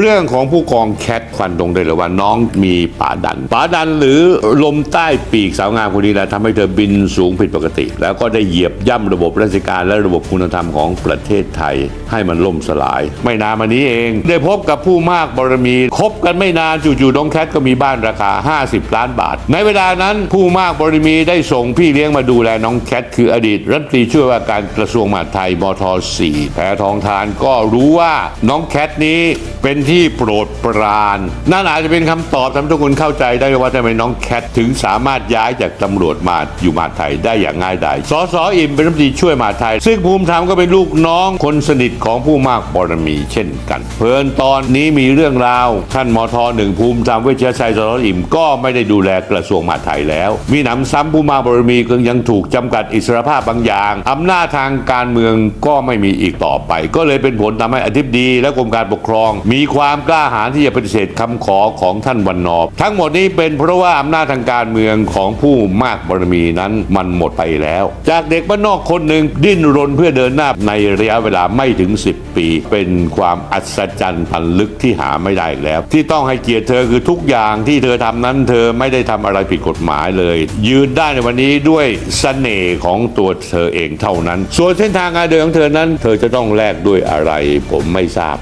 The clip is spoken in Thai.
เรื่องของผู้กองแคทฟันตรงได้เลว่าน้องมีป่าดันป่าดันหรือลมใต้ปีกสาวงามคนนี้แหละทำให้เธอบินสูงผิดปกติ แล้วก็ได้เหยียบย่ำระบบราชการและระบบคุณธรรมของประเทศไทยให้มันล่มสลาย ไม่นานมานี้เอง ได้พบกับผู้มากบารมีคบกันไม่นานจู่ๆน้องแคทก็มีบ้านราคา 50 ล้านบาท ในเวลานั้นผู้มากบารมีได้ส่งพี่เลี้ยงมาดูแลน้องแคทคืออดีตรัฐมนตรีช่วยว่าการกระทรวงมหาดไทยมท 4 แพทองทานก็รู้ว่าน้องแคทนี้เป็นที่โปรดปราน นั่นอาจจะเป็นคำตอบทำให้ทุกคนเข้าใจได้ว่าทำไมน้องแคทถึงสามารถย้ายจากตำรวจมาอยู่มาดไทยได้อย่างง่ายดายสอสออิ่มเป็นรัฐมนตรีช่วยมาดไทย ซึ่งภูมิธรรมก็เป็นลูกน้องคนสนิทของผู้มากบารมีเช่นกัน เพลินตอนนี้มีเรื่องราว ท่านมทหนึ่งภูมิธรรมเวชชัยสสออิ่มก็ไม่ได้ดูแลกระทรวงมหาดไทยแล้ว มีหนำซ้ำผู้มากบารมีก็ยังถูกจำกัดอิสรภาพบางอย่างอำนาจทางการเมืองก็ไม่มีอีกต่อไป ก็เลยเป็นผลทำให้อธิบดีและกรมการปกครองมีความกล้าหาญที่จะปฏิเสธคำขอของท่านวันนอร์ทั้งหมดนี้เป็นเพราะว่าอำนาจทางการเมืองของผู้มากบารมีนั้นมันหมดไปแล้ว จากเด็กบ้านนอกคนหนึ่งดิ้นรนเพื่อเดินหน้าในระยะเวลาไม่ถึง 10 ปี เป็นความอัศจรรย์พันลึกที่หาไม่ได้อีกแล้ว ที่ต้องให้เกียรติเธอคือทุกอย่างที่เธอทำนั้น เธอไม่ได้ทำอะไรผิดกฎหมายเลย ยืนได้ในวันนี้ด้วยเสน่ห์ของตัวเธอเองเท่านั้น ส่วนเส้นทางการเดินของเธอนั้น เธอจะต้องแลกด้วยอะไร ผมไม่ทราบ